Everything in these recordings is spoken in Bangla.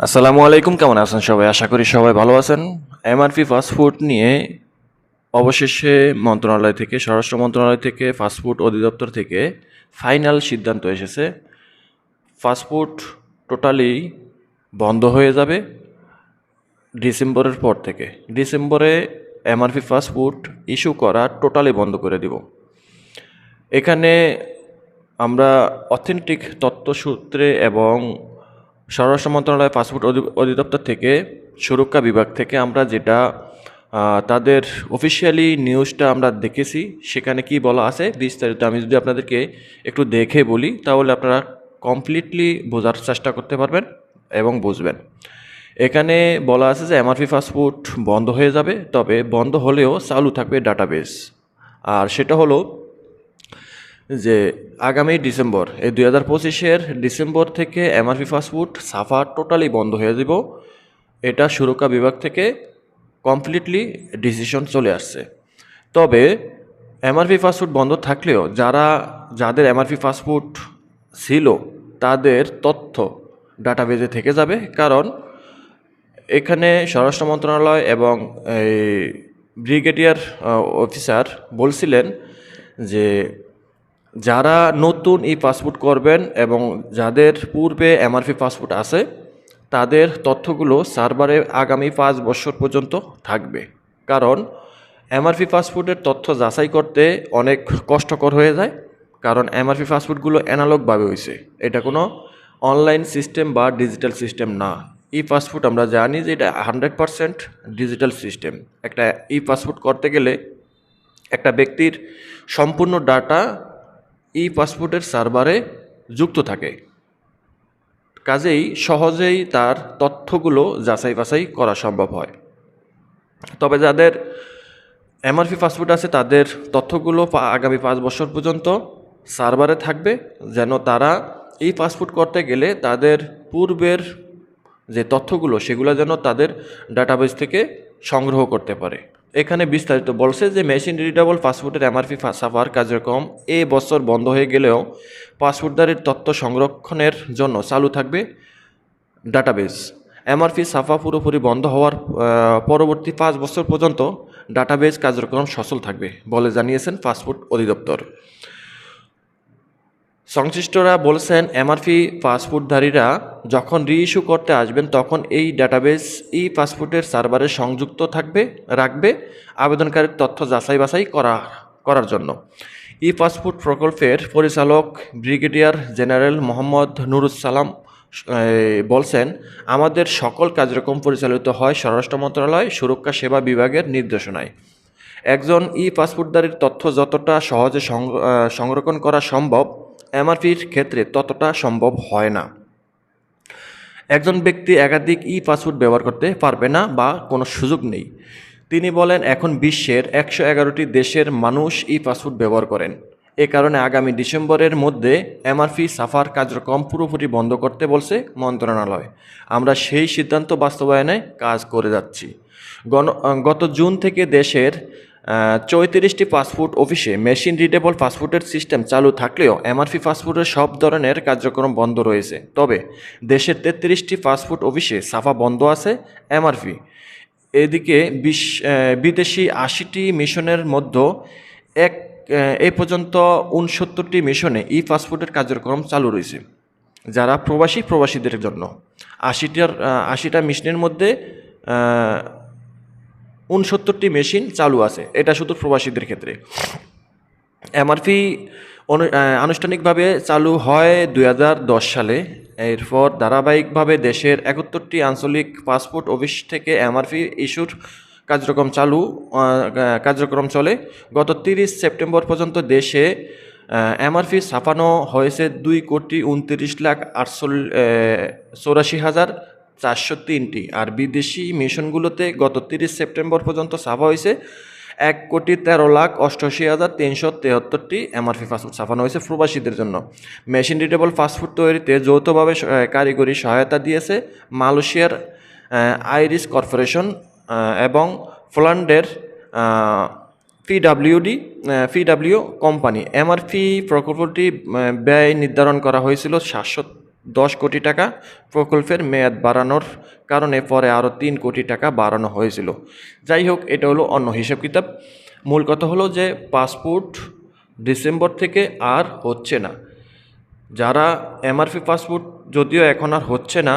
আসসালামু আলাইকুম, কেমন আছেন সবাই? আশা করি সবাই ভালো আছেন। এমআরপি ফাস্টফুড নিয়ে অবশেষে মন্ত্রণালয় থেকে, স্বরাষ্ট্র মন্ত্রণালয় থেকে ফাস্টফুড অধিদপ্তর থেকে ফাইনাল সিদ্ধান্ত এসেছে। ফাস্টফুড টোটালি বন্ধ হয়ে যাবে ডিসেম্বরের পর থেকে। ডিসেম্বরে এমআরপি ফাস্টফুড ইস্যু করা টোটালি বন্ধ করে দিব। এখানে আমরা অথেন্টিক তথ্যসূত্রে এবং স্বরাষ্ট্র মন্ত্রণালয় পাসপোর্ট অধিদপ্তর থেকে সুরক্ষা বিভাগ থেকে আমরা যেটা তাদের অফিসিয়ালি নিউজটা আমরা দেখেছি, সেখানে কি বলা আছে বিস্তারিত আমি যদি আপনাদেরকে একটু দেখে বলি, তাহলে আপনারা কমপ্লিটলি বোঝার চেষ্টা করতে পারবেন এবং বুঝবেন। এখানে বলা আছে যে এমআরপি ফাস্টফুড বন্ধ হয়ে যাবে, তবে বন্ধ হলেও চালু থাকবে ডাটাবেস আর সেটা হলো যে আগামী ডিসেম্বর, এই দুই হাজার পঁচিশের ডিসেম্বর থেকে এমআরপি ফাস্টফুড সাফা টোটালি বন্ধ হয়ে যাব। এটা সুরক্ষা বিভাগ থেকে কমপ্লিটলি ডিসিশন চলে আসছে। তবে এমআরপি ফাস্টফুড বন্ধ থাকলেও যারা, যাদের এমআরপি ফাস্টফুড ছিল, তাদের তথ্য ডাটাবেজে থেকে যাবে। কারণ এখানে স্বরাষ্ট্র মন্ত্রণালয় এবং এই ব্রিগেডিয়ার অফিসার বলছিলেন যে যারা নতুন ই পাসপোর্ট করবেন এবং যাদের পূর্বে এমআরপি পাসপোর্ট আছে, তাদের তথ্যগুলো সার্ভারে আগামী পাঁচ বছর পর্যন্ত থাকবে। কারণ এমআরপি পাসপোর্টের তথ্য যাচাই করতে অনেক কষ্টকর হয়ে যায়, কারণ এমআরপি পাসপোর্টগুলো অ্যানালগভাবে হয়েছে এটা কোনো অনলাইন সিস্টেম বা ডিজিটাল সিস্টেম না। ই পাসপোর্ট আমরা জানি যে এটা হান্ড্রেড পারসেন্ট ডিজিটাল সিস্টেম। একটা ই পাসপোর্ট করতে গেলে একটা ব্যক্তির সম্পূর্ণ ডাটা ই পাসপোর্টের সার্ভারে যুক্ত থাকে। কাজেই সহজেই তার তথ্যগুলো যাচাই বাছাই করা সম্ভব হয়। তবে যাদের এমআরপি পাসপোর্ট আছে, তাদের তথ্যগুলো আগামী পাঁচ বছর পর্যন্ত সার্ভারে থাকবে, যেন তারা এই পাসপোর্ট করতে গেলে তাদের পূর্বের যে তথ্যগুলো, সেগুলো যেন তাদের ডাটাবেস থেকে সংগ্রহ করতে পারে। এখানে বিস্তারিত বলছে যে মেশিন রিডেবল পাসপোর্টের এমআরপি সাফার কার্যক্রম এ বছর বন্ধ হয়ে গেলেও পাসপোর্টদারের তথ্য সংরক্ষণের জন্য চালু থাকবে ডাটাবেস। এমআরপি সাফা পুরোপুরি বন্ধ হওয়ার পরবর্তী পাঁচ বছর পর্যন্ত ডাটাবেস কার্যক্রম সচল থাকবে বলে জানিয়েছেন পাসপোর্ট অধিদপ্তর। সংশ্লিষ্টরা বলছেন, এমআরপি পাসপোর্টধারীরা যখন রিইস্যু করতে আসবেন, তখন এই ডাটাবেস ই পাসপোর্টের সার্ভারে সংযুক্ত থাকবে, রাখবে, আবেদনকারীর তথ্য যাচাই বাছাই করা, করার জন্য। ই পাসপোর্ট প্রকল্পের পরিচালক ব্রিগেডিয়ার জেনারেল মোহাম্মদ নুরুসালাম বলছেন, আমাদের সকল কার্যক্রম পরিচালিত হয় স্বরাষ্ট্র মন্ত্রণালয়, সুরক্ষা সেবা বিভাগের নির্দেশনায়। একজন ই পাসপোর্টধারীর তথ্য যতটা সহজে সংর- সংরক্ষণ করা সম্ভব এমআরপির ক্ষেত্রে ততটা সম্ভব হয় না। একজন ব্যক্তি একাধিক ই পাসপোর্ট ব্যবহার করতে পারবে না বা কোনো সুযোগ নেই। তিনি বলেন, এখন বিশ্বের একশো এগারোটি দেশের মানুষ ই পাসপোর্ট ব্যবহার করেন। এ কারণে আগামী ডিসেম্বরের মধ্যে এমআরপি সাফার কার্যক্রম পুরোপুরি বন্ধ করতে বলছে মন্ত্রণালয়। আমরা সেই সিদ্ধান্ত বাস্তবায়নে কাজ করে যাচ্ছি। গণ গত জুন থেকে দেশের চৌত্রিশটি পাসপোর্ট অফিসে মেশিন রিডেবল পাসপোর্টের সিস্টেম চালু থাকলেও এমআরপি পাসপোর্টের সব ধরনের কার্যক্রম বন্ধ রয়েছে। তবে দেশের তেত্রিশটি পাসপোর্ট অফিসে সাফা বন্ধ আছে, এমআরপি। এদিকে বিশ বিদেশি আশিটি মিশনের মধ্যে এক, এ পর্যন্ত উনসত্তরটি মিশনে ই পাসপোর্টের কার্যক্রম চালু রয়েছে, যারা প্রবাসী প্রবাসীদের জন্য। আশিটার আশিটা মিশনের মধ্যে উনসত্তরটি মেশিন চালু আছে, এটা শুধু প্রবাসীদের ক্ষেত্রে। এমআরপি আনুষ্ঠানিকভাবে চালু হয় দু হাজার দশ সালে। এরপর ধারাবাহিকভাবে দেশের একাত্তরটি আঞ্চলিক পাসপোর্ট অফিস থেকে এমআরপি ইস্যুর কার্যক্রম চালু কার্যক্রম চলে। গত তিরিশ সেপ্টেম্বর পর্যন্ত দেশে এমআরপি ছাপানো হয়েছে দুই কোটি উনত্রিশ লাখ আটচল্লিশ চৌরাশি হাজার চারশো তিনটি। আর বিদেশি মিশনগুলোতে গত তিরিশ সেপ্টেম্বর পর্যন্ত ছাপা হয়েছে এক কোটি তেরো লাখ অষ্টআশি হাজার তিনশো তেহাত্তরটি এমআরপি পাসপোর্ট ছাপানো হয়েছে প্রবাসীদের জন্য। মেশিন রিডেবল পাসপোর্ট তৈরিতে যৌথভাবে কারিগরি সহায়তা দিয়েছে মালয়েশিয়ার আইরিস কর্পোরেশন এবং পোল্যান্ডের পিডাব্লিউডি পিডাব্লিউ কোম্পানি। এমআরপি প্রকল্পটি ব্যয় নির্ধারণ করা হয়েছিল সাতশো দশ কোটি টাকা প্রকল্পের মেয়াদ বাড়ানোর কারণে পরে আরও তিন কোটি টাকা বাড়ানো হয়েছিল। যাই হোক, এটা হলো অন্য হিসাব কিতাব। মূল কথা হলো যে পাসপোর্ট ডিসেম্বর থেকে আর হচ্ছে না। যারা এমআরপি পাসপোর্ট যদিও এখন আর হচ্ছে না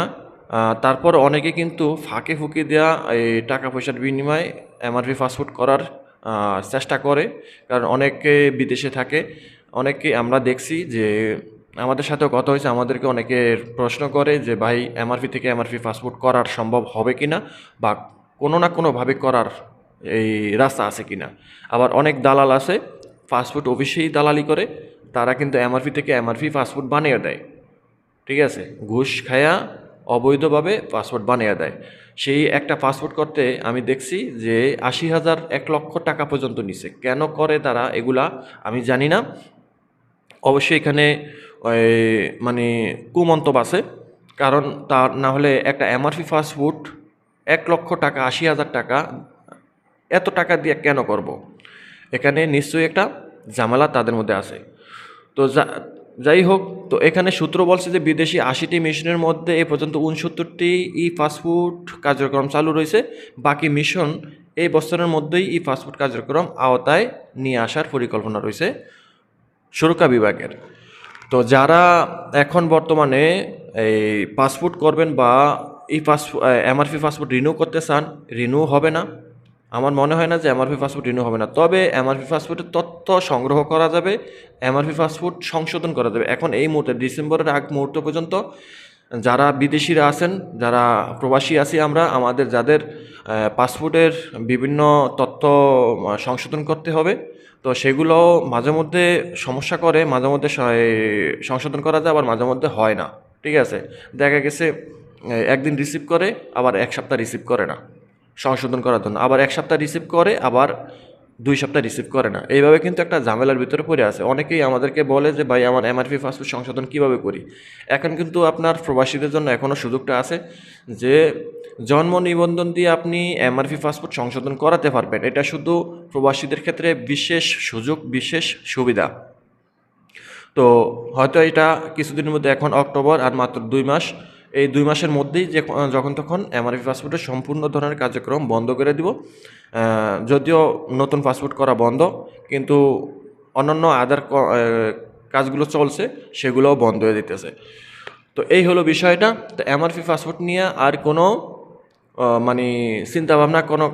তারপর অনেকে কিন্তু ফাঁকে ফুঁকে দেওয়া এই টাকা পয়সার বিনিময়ে এমআরপি পাসপোর্ট করার চেষ্টা করে। কারণ অনেকে বিদেশে থাকে অনেকে আমরা দেখছি যে আমাদের সাথেও কথা হয়েছে, আমাদেরকে অনেকে প্রশ্ন করে যে, ভাই এমআরপি থেকে এমআরপি পাসপোর্ট করার সম্ভব হবে কি না বা কোনো না কোনোভাবে করার এই রাস্তা আছে কি না আবার অনেক দালাল আছে পাসপোর্ট অফিসেই দালালি করে, তারা কিন্তু এমআরপি থেকে এমআরপি পাসপোর্ট বানিয়ে দেয়। ঠিক আছে? ঘুষ খায়া অবৈধভাবে পাসপোর্ট বানিয়ে দেয়। সেই একটা পাসপোর্ট করতে আমি দেখছি যে, আশি হাজার এক লক্ষ টাকা পর্যন্ত নিছে। কেন করে তারা? এগুলা আমি জানি না। অবশ্যই এখানে মানে কুমন্তব আছে। কারণ তার না হলে একটা এমআরপি ফাস্টফুড এক লক্ষ টাকা, আশি হাজার টাকা, এত টাকা দিয়ে কেন করব। এখানে নিশ্চয়ই একটা ঝামেলা তাদের মধ্যে আছে। তো যাই হোক, তো এখানে সূত্র বলছে যে বিদেশি আশিটি মিশনের মধ্যে এ পর্যন্ত উনসত্তরটি ই ফাস্টফুড কার্যক্রম চালু রয়েছে। বাকি মিশন এই বছরের মধ্যেই ই ফাস্টফুড কার্যক্রম আওতায় নিয়ে আসার পরিকল্পনা রয়েছে। সুরক্ষা বিভাগের। তো যারা এখন বর্তমানে এই পাসপোর্ট করবেন বা এই পাসপোর্ট এমআরপি পাসপোর্ট রিনিউ করতে চান রিনিউ হবে না। আমার মনে হয় না যে এমআরপি পাসপোর্ট রিনিউ হবে না। তবে এমআরপি পাসপোর্টের তথ্য সংগ্রহ করা যাবে এমআরপি পাসপোর্ট সংশোধন করা যাবে। এখন এই মুহূর্তে, ডিসেম্বরের আগ মুহূর্ত পর্যন্ত যারা বিদেশিরা আছেন, যারা প্রবাসী আছি আমরা, আমাদের যাদের পাসপোর্টের বিভিন্ন তথ্য সংশোধন করতে হবে। তো সেগুলো মাঝে মধ্যে সমস্যা করে, মাঝে মধ্যে সংশোধন করা যায়, আবার মাঝে মধ্যে হয় না। ঠিক আছে? দেখা গেছে একদিন রিসিভ করে, আবার এক সপ্তাহ রিসিভ করে না। সংশোধন করার জন্য। আবার এক সপ্তাহ রিসিভ করে, আবার দুই সপ্তাহ রিসিভ করে না। এইভাবে কিন্তু একটা ঝামেলার ভিতরে পড়ে আছে। অনেকেই আমাদেরকে বলে যে, ভাই, আমার এমআরপি পাসপোর্ট সংশোধন কীভাবে করি? এখন কিন্তু আপনার প্রবাসীদের জন্য এখনও সুযোগটা আছে যে জন্ম নিবন্ধন দিয়ে আপনি এমআরপি পাসপোর্ট সংশোধন করাতে পারবেন। এটা শুধু প্রবাসীদের ক্ষেত্রে বিশেষ সুযোগ, বিশেষ সুবিধা। তো হয়তো এটা কিছুদিনের মধ্যে এখন অক্টোবর আর মাত্র দুই মাস। এই দুই মাসের মধ্যেই যে যখন তখন এমআরপি পাসপোর্টের সম্পূর্ণ ধরনের কার্যক্রম বন্ধ করে দিব। যদিও নতুন পাসপোর্ট করা বন্ধ, কিন্তু অন্যান্য আদার কাজগুলো চলছে, সেগুলোও বন্ধ হয়ে দিতেছে তো এই হলো বিষয়টা। তো এমআরপি পাসপোর্ট নিয়ে আর কোনো মানে চিন্তাভাবনা কোনো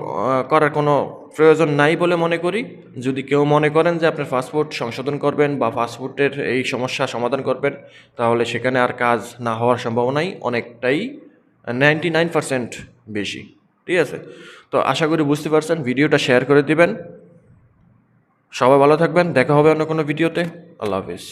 করার কোনো প্রয়োজন নাই বলে মনে করি। যদি কেউ মনে করেন যে আপনার পাসপোর্ট সংশোধন করবেন বা পাসপোর্টের এই সমস্যা সমাধান করবেন, তাহলে সেখানে আর কাজ না হওয়ার সম্ভাবনাই অনেকটাই নাইনটি নাইন পার্সেন্ট বেশি। ঠিক আছে? তো আশা করি বুঝতে পারছেন, ভিডিওটা শেয়ার করে দিবেন। সবাই ভালো থাকবেন, দেখা হবে অন্য কোনো ভিডিওতে। আল্লাহ হাফিজ।